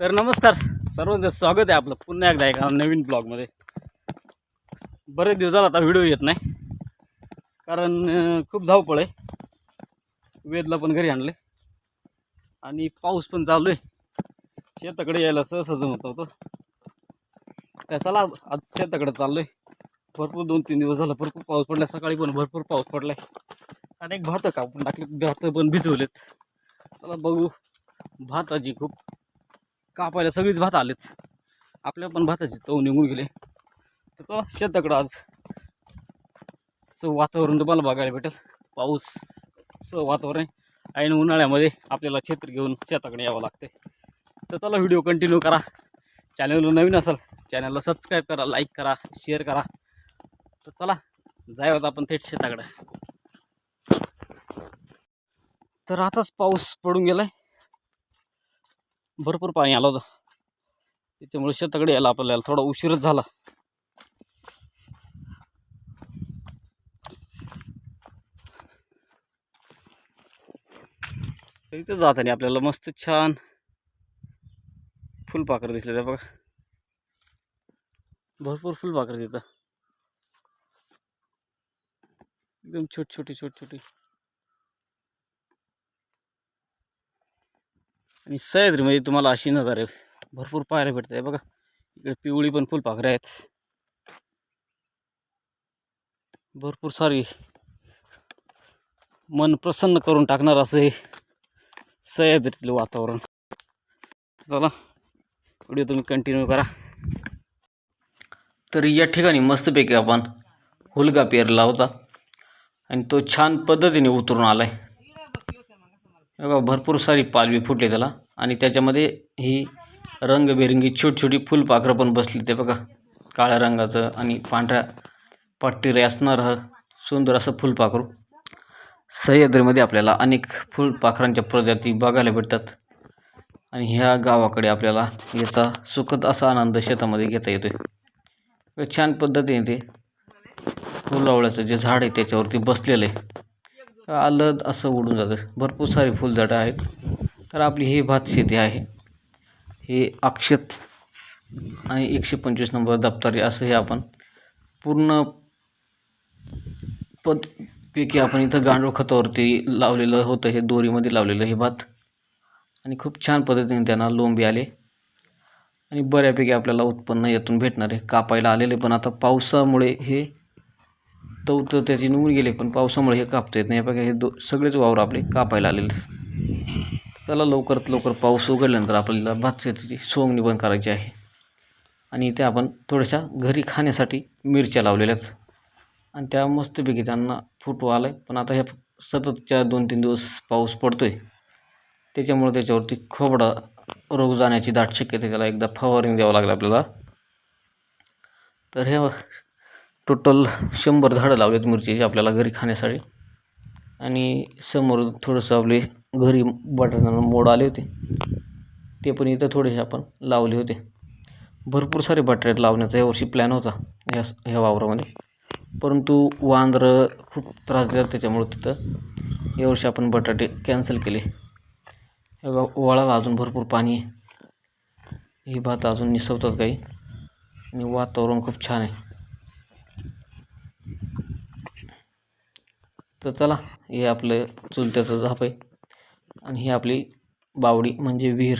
तर नमस्कार सर्वांचं स्वागत आहे आपलं. पुन्हा एकदा एका नवीन ब्लॉगमध्ये बरेच दिवस झाला आता व्हिडिओ येत नाही. कारण खूप धावपळ आहे. वेदला पण घरी आणले आणि पाऊस पण चालू आहे. शेताकडे यायला सहसा जमत होतं त्या चला आज शेताकडे आहे भरपूर दोन तीन दिवस झाला भरपूर पाऊस पडला सकाळी पण भरपूर पाऊस पडलाय. अनेक भात कापून टाकले भात पण भिजवलेत. चला बघू. भाताची खूप कापायला सगळीच भात आलेत. आपल्या पण भाताचे तव निघून गेले. तर तो शेताकडं आज स वातावरण तुम्हाला बघायला भेटेल. पाऊस स वातावरण आहे. ऐन उन्हाळ्यामध्ये आपल्याला छत्र घेऊन शेताकडे यावं लागते तर चला व्हिडिओ कंटिन्यू करा. चॅनलवर नवीन असाल चॅनलला सबस्क्राईब करा लाईक करा शेअर करा. तर चला जायवत आपण थेट शेताकडं. तर आताच पाऊस पडून गेलाय. भरपूर पाणी आलं होतं. त्याच्यामुळे शेताकडे यायला आपल्याला थोडा उशीरच झाला. तर इथे जाताना आपल्याला मस्त छान फुलपाखरं दिसले त्या बघा. भरपूर फुलपाखरं तिथं एकदम छोटी छोटी छोटी छोटी आणि सह्याद्रीमध्ये तुम्हाला अशी नजारे भरपूर पाहायला भेटत आहे बघा इकडे पिवळी पण फुलपाखरे आहेत. भरपूर सारी मन प्रसन्न करून टाकणार असं हे सह्याद्रीतलं वातावरण. चला व्हिडिओ तुम्ही कंटिन्यू करा. तर या ठिकाणी मस्तपैकी आपण हुलगा पेरला होता आणि तो छान पद्धतीने उतरून आलाय. बघा भरपूर सारी पालवी फुटली त्याला. आणि त्याच्यामध्ये ही रंगबेरंगी छोटी छोटी फुलपाखरं पण बसली ते बघा. काळ्या रंगाचं आणि पांढऱ्या पट्टीरे असणारं सुंदर असं फुलपाखरू. सह्याद्रीमध्ये आपल्याला अनेक फुलपाखरांच्या प्रजाती बघायला भेटतात. आणि ह्या गावाकडे आपल्याला याचा सुखद असा आनंद शेतामध्ये घेता येतोय. छान पद्धतीने ते फुलावळ्याचं जे झाड आहे त्याच्यावरती बसलेलं आहे. आलं असं उडून जातं. भरपूर सारी फुलझाडं आहेत. तर आपली ही भात शेती आहे. हे अक्षत आणि एकशे पंचवीस नंबर दप्तरी असं हे आपण पूर्ण पद पैकी आपण इथं गांडूळ खतावरती लावलेलं होतं. हे दोरीमध्ये लावलेलं हे भात. आणि खूप छान पद्धतीने त्यांना लोंबी आले. आणि बऱ्यापैकी आपल्याला उत्पन्न यातून भेटणार आहे. कापायला आलेले पण आता पावसामुळे हे तर तर त्याची निघून गेले पण पावसामुळे हे कापता येत नाही. यापैकी हे दो सगळेच वावर आपले कापायला आलेले चला लवकरात लवकर पाऊस उघडल्यानंतर आपल्याला भात शेतीची सोंगणी बंद करायची आहे. आणि त्या आपण थोड्याशा घरी खाण्यासाठी मिरच्या लावलेल्या आहेत. आणि त्या मस्तपैकी त्यांना फुटवा आला आहे पण आता ह्या सततच्या दोन तीन दिवस पाऊस पडतो आहे त्याच्यामुळे त्याच्यावरती खोबडा रोग जाण्याची दाट शक्यता त्याला एकदा फवारणी द्यावं लागलं आपल्याला. तर हे टोटल शंभर झाडं लावलेत मिरचीची आपल्याला घरी खाण्यासाठी. आणि समोर थोडंसं आपले घरी बटाट्याला मोड आले होते. ते पण इथं थोडेसे आपण लावले होते. भरपूर सारे बटाटे लावण्याचा. यावर्षी प्लॅन होता ह्या ह्या वावरामध्ये. परंतु वांद्रं खूप त्रास देतात त्याच्यामुळं तिथं. यावर्षी आपण बटाटे कॅन्सल केले. हे वळाला अजून भरपूर पाणी आहे. ही भात अजून निसवतात काही. आणि वातावरण खूप छान आहे. तर चला हे आपलं चुलत्याचं झाप आहे. आणि ही आपली बावडी म्हणजे विहीर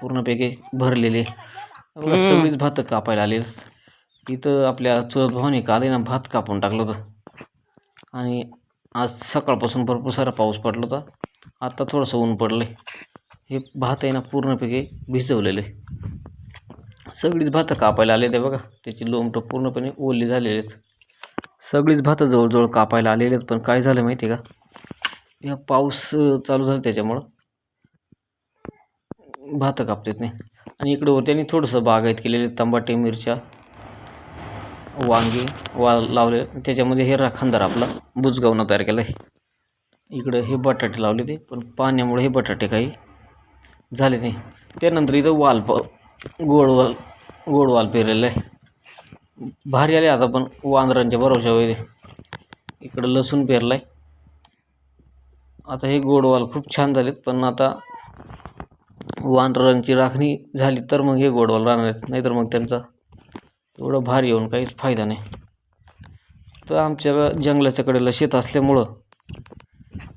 पूर्णपैकी भरलेली आहे. सगळीच भात कापायला आलेली आहेत. इथं आपल्या चुलत भावाने काल ना भात कापून टाकलं होतं. आणि आज सकाळपासून भरपूर सारा पाऊस पडला होता. आता थोडंसं ऊन पडलं आहे हे भात आहे ना पूर्णपैकी भिजवलेलं आहे. सगळीच भातं कापायला आले ते बघा. त्याची लोंबटं पूर्णपणे ओली झालेली आहेत. सगळीच भातं जवळजवळ कापायला आलेली आहेत पण काय झालं माहिती आहे का? या पाऊस चालू झाला त्याच्यामुळं. भातं कापता नाही. आणि इकडं वर त्यांनी थोडंसं बागायत केलेले तंबाटे मिरच्या वांगे वा लावले. त्याच्यामध्ये हे राखणदार आपला बुजगावनं तयार केला आहे. इकडं हे बटाटे लावले ते पण पाण्यामुळे हे बटाटे काही झाले नाही. त्यानंतर इथं वाल प गोड वाल गोड वाल पेरलेलं आहे. भारी आले आता पण वांद्रांच्या भरोशा वगैरे इकडं लसूण पेरलं आहे आता हे गोडवाल खूप छान झालेत पण आता वानरांची राखणी झाली तर मग हे गोडवाल राहणार आहेत. नाहीतर मग त्यांचा एवढं भार येऊन काहीच फायदा नाही. तर आमच्या जंगलाच्या कडेला शेत असल्यामुळं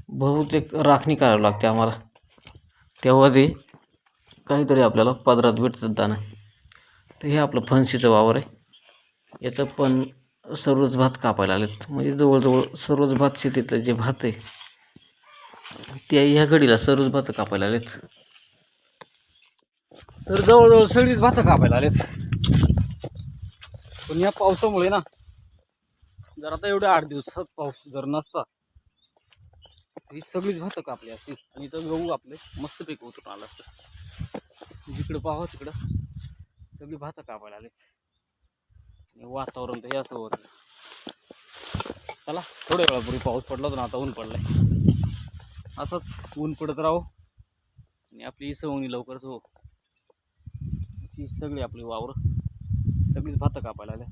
बहुतेक राखणी करावी लागते आम्हाला. तेव्हा ते काहीतरी आपल्याला पदरात भेटतात दाणं. तर हे आपलं फणसीचं वावर आहे. याचं पण सर्वच भात कापायला आलेत म्हणजे जवळजवळ सर्वच भात शेतीतलं जे भात आहे ते ह्या घडीला सर्वच भात कापायला आलेत तर जवळजवळ सगळीच भात कापायला आलेत पण या पावसामुळे ना जर आता एवढ्या आठ दिवसात पाऊस जर नसता ही सगळीच भात कापली असती. आणि इथं गहू आपले मस्तपैकी उतरून आलं असतं. जिकडं पाहावं तिकडं सगळी भात कापायला आले वातावरण तर हे असं होत चला थोड्या वेळापूर्वी पाऊस पडला होता ना आता ऊन पडलाय. असंच ऊन पडत राहो. आणि आपली सवणी लवकरच हो. ही सगळी आपली वावर सगळीच भात कापायला आल्या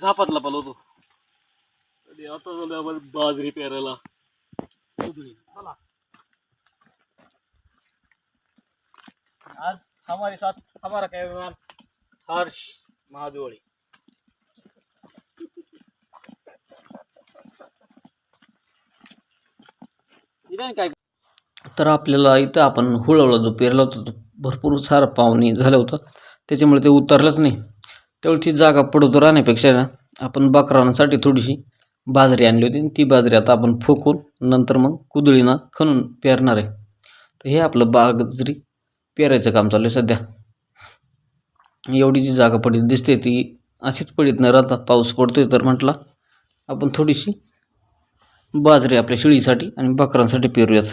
झापातला पलवतो आता झालं आम्हाला बाजरी पेरायला. चला. आज हमारे साथ हमारा कैमरामैन हर्ष महादेवळी काय? तर आपल्याला इथं आपण हुळवला जो पेरला होता तो भरपूर सारा पावणी झालं होतं. त्याच्यामुळे ते उतरलंच नाही. तेवढी ती जागा पडवतो राहण्यापेक्षा ना आपण बकरांसाठी थोडीशी बाजरी आणली होती आणि ती बाजरी आता आपण फोकून नंतर मग कुदळीनं खणून पेरणार आहे. तर हे आपलं बाजरी पेरायचं काम चालू आहे सध्या. एवढी जी जागा पडीत दिसते ती अशीच पडीत न राहता पाऊस पडतोय तर म्हटला आपण थोडीशी बाजरी आपल्या शिळीसाठी आणि बकरांसाठी पेरूयात.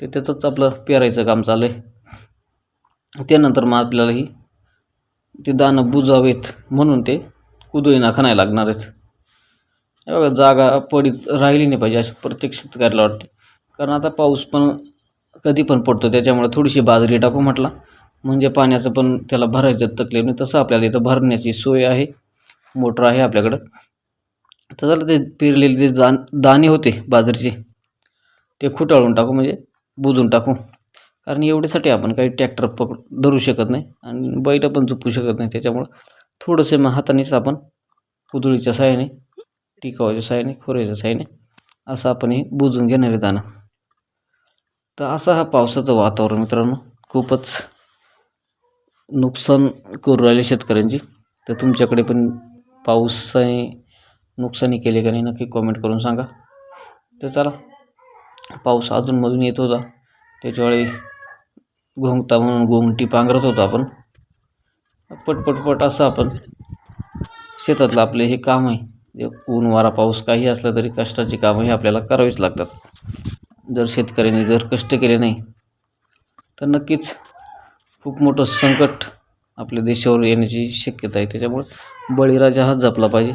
ते त्याचंच आपलं पेरायचं काम चालू आहे. त्यानंतर मग आपल्याला ही ते दाणं बुजावेत म्हणून ते कुदळीना खणायला लागणार आहेत. बघा जागा पडीत राहिली नाही पाहिजे अशी प्रत्येक शेतकऱ्याला वाटते. कारण आता पाऊस पण कधी पण पडतो त्याच्यामुळे थोडीशी बाजरी टाकू म्हटला. म्हणजे पाण्याचं पण त्याला भरायचं तकलीफ नाही. तसं आपल्याला इथं भरण्याची सोय आहे. मोटर आहे आपल्याकडं. तर झालं ते पेरलेले जे जान दाणे होते बाजरीचे ते खुटाळून टाकू म्हणजे बुजून टाकू. कारण एवढ्यासाठी आपण काही ट्रॅक्टर पकड धरू शकत नाही आणि बैल पण चुपू शकत नाही. त्याच्यामुळं थोडंसं मग हातानेच आपण कुदळीच्या सहाय्याने टिकावाच्या साहाय्याने खोऱ्याच्या साहाय्याने असं आपण हे बुजून घेणार आहे दाणं. तर असा हा पावसाचं वातावरण मित्रांनो खूपच नुकसान करू राहिले शेतकऱ्यांची. तर तुमच्याकडे पण पावसाने नुकसानी केले का नाही नक्की कॉमेंट करून सांगा. तर चला पाऊस अधूनमधून येत होता. त्याच्यावेळी घोंगता म्हणून घोंगटी पांघरत होतो आपण. पटपटपट असं आपण शेतातलं आपले हे काम आहे. ऊन वारा पाऊस काही असलं तरी कष्टाची कामं ही आपल्याला करावीच लागतात. जर शेतकऱ्यांनी जर कष्ट केले नाही तर नक्कीच खूप मोठं संकट आपल्या देशावर येण्याची शक्यता आहे. त्याच्यामुळे बळीराजा हा जपला पाहिजे.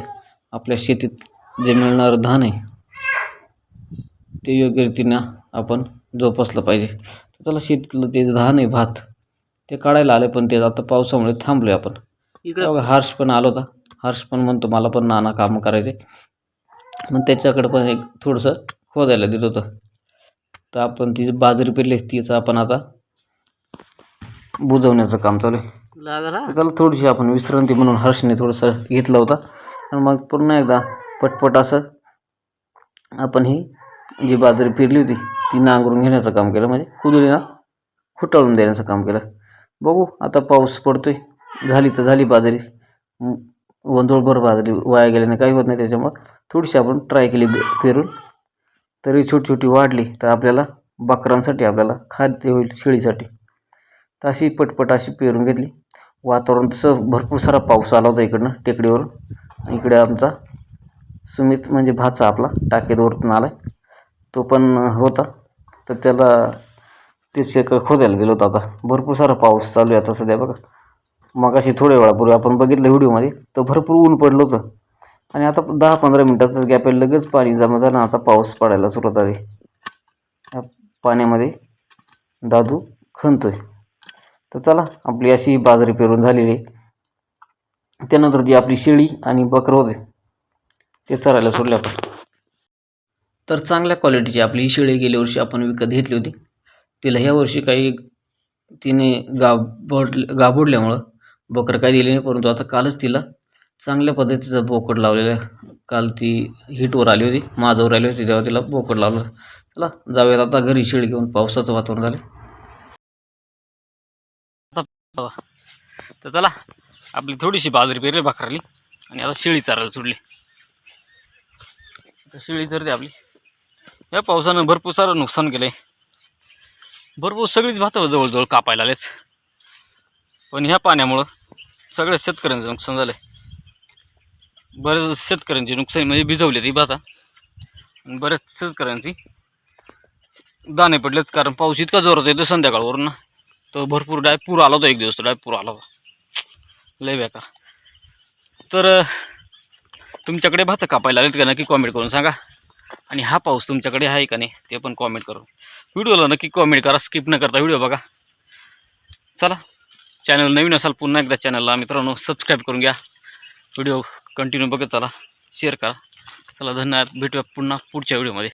आपल्या शेतीत जे मिळणारं धान आहे ते योग्य रीतीनं आपण जोपासलं पाहिजे. तर त्याला शेतीतलं ते धान आहे भात ते काढायला आले पण ते आता पावसामुळे थांबलो आहे आपण. इकडे हर्ष पण आला होता. हर्ष पण म्हणतो मला पण नाना कामं करायचे. मग त्याच्याकडे पण एक थोडंसं खोदायला दिलं होतं. तर आपण ती जी बाजरी पेरली तिचं आपण आता बुजवण्याचं काम चालू आहे. त्याला थोडीशी आपण विश्रांती म्हणून हर्षने थोडंसं घेतलं होतं. आणि मग पुन्हा एकदा पटपट असं आपण ही जी बाजरी पेरली होती ती नांगरून घेण्याचं काम केलं. म्हणजे कुदळीना खुटाळून देण्याचं काम केलं. बघू आता पाऊस पडतोय. झाली तर झाली बाजरी. म- बरोबर आली वाया गेल्याने काही होत नाही त्याच्यामुळं थोडीशी आपण ट्राय केली फिरून. पेरून तरी छोटी छोटी वाढली तर आपल्याला बकरांसाठी आपल्याला खाद्य होईल शेळीसाठी. तर अशी पटपट अशी पेरून घेतली. वातावरण तसं भरपूर सारा पाऊस आला होता इकडनं टेकडीवरून. इकडे आमचा सुमित म्हणजे भाचा आपला टाकेदवरतून आला तो पण होता. तर त्याला ते शेक खोदायला गेलो होतो आता. भरपूर सारा पाऊस चालू आहे आता सध्या बघा. मग अशी थोड्या वेळापूर्वी आपण बघितलं व्हिडिओमध्ये तर भरपूर ऊन पडलं होतं. आणि आता दहा पंधरा मिनटाचाच गॅप आहे लगेच पाणी जमा झालं आता पाऊस पडायला सुरुवात झाली. या पाण्यामध्ये दादू खणतोय. तर चला आपली अशी बाजरी पेरून झालेली आहे. त्यानंतर जी आपली शेळी आणि बकरं होते ते चरायला सोडले आपण. तर चांगल्या क्वालिटीची आपली ही शेळी गेल्या वर्षी आपण विकत घेतली होती. तिला ह्या वर्षी काही तिने गाबड गाबोडल्यामुळं बकरं काय दिली नाही परंतु आता कालच तिला चांगल्या पद्धतीचं बोकड लावलेलं काल ती हिटवर आली होती माझावर आली होती तेव्हा तिला बोकड लावलं. चला जाऊयात आता घरी शेळी घेऊन पावसाचं वातावरण झालं तर चला आपली थोडीशी बाजरी पेरली भाकरली आणि आता शेळी चारायला सोडली. शेळी चरते आपली. या पावसानं भरपूर सारं नुकसान केलंय. भरपूर सगळीच भात जवळजवळ कापायला आलेत पण ह्या पाण्यामुळं सगळ्या शेतकऱ्यांचं नुकसान झालंय. बऱ्याच शेतकऱ्यांची नुकसान म्हणजे भिजवली ती भाता. बऱ्याच शेतकऱ्यांची दाणे पडलेत कारण पाऊस इतका जोरात येतो संध्याकाळवरून ना. तो भरपूर डाय पूर आला होता एक दिवस तो डाय पूर आला होता. लय बेकार. तर तुमच्याकडे भात कापायला आलेत का नक्की कॉमेंट करून सांगा. आणि हा पाऊस तुमच्याकडे आहे का नाही ते पण कॉमेंट करून. व्हिडिओला नक्की कॉमेंट करा स्किप न करता व्हिडिओ बघा. चला. चॅनल नवीन असाल पुन्हा एकदा चॅनलला मित्रांनो सबस्क्राईब करून घ्या. व्हिडिओ कंटिन्यू बघत चला शेअर करा. चला धन्यवाद. भेटूया पुन्हा पुढच्या व्हिडिओमध्ये